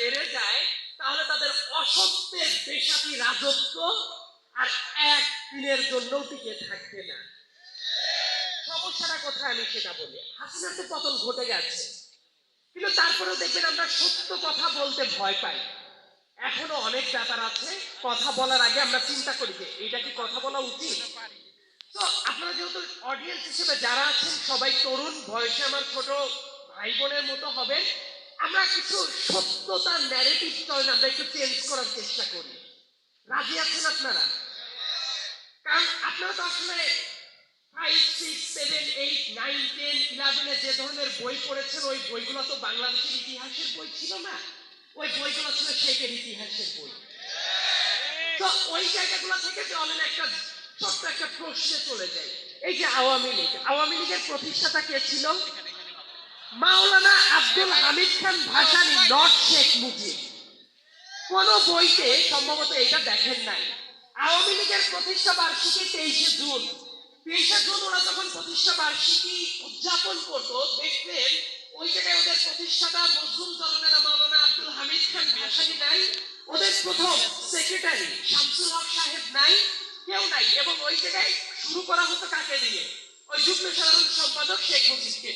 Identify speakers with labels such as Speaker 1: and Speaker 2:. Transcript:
Speaker 1: বেড়ে যায়, তাহলে তাদের অসত্যের বেশাতি রাজত্ব আর এক দিনের জন্য টিকে থাকবে না। সমস্যাটা কোথায় আমি সেটা বলি। হাসিনার তো পতন ঘটে গেছে। কিন্তু তারপরেও দেখবেন আমরা সত্য কথা বলতে ভয় পাই। এখনও অনেক ব্যাপার আছে, কথা বলার আগে আমরা চিন্তা করি যে এটা কি কথা বলা উচিত? তো আপনারা যেহেতু অডিয়েন্স হিসেবে যারা আছেন, সবাই তরুণ, বয়সে আমার ছোট ভাই বোনের মতো হবেন আমরা কিছু সত্যতার ন্যারেটিভ চলেন আমরা একটু চেঞ্জ করার চেষ্টা করি। রাজি আছেন আপনারা? কারণ আপনারা তো আসলে five six seven eight nine ten ইলেভেনে যে ধরনের বই পড়েছেন, ওই বইগুলো তো বাংলাদেশের ইতিহাসের বই ছিল না। ওই বইগুলো ছিল শেখের ইতিহাসের বই। তো ওই জায়গাগুলো থেকে চলেন একটা ছোট্ট একটা প্রশ্নে চলে যায় এই যে আওয়ামী লীগ, আওয়ামী লীগের প্রতিষ্ঠাতা কে ছিল? মাওলানা আব্দুল হামিদ খান ভাসানী নট শেখ মুজিব। কোন বইতে সম্ভবত এটা দেখেন নাই। আওয়ামী লীগের প্রতিষ্ঠা বার্ষিকী তেইশে জুন। তেইশে জুন ওরা যখন প্রতিষ্ঠা বার্ষিকী উদযাপন করতো, দেখবেন ওই জায়গায় ওদের প্রতিষ্ঠাতা মজলুম জননেতা মাওলানা আব্দুল হামিদ খান ভাসানী নাই, ওদের প্রথম সেক্রেটারি শামসুল হক সাহেব নাই, কেউ নাই। এবং ওই জায়গায় শুরু করা হতো কাকে দিয়ে? ওই যুগ্ম সাধারণ সম্পাদক শেখ মুজিবকে।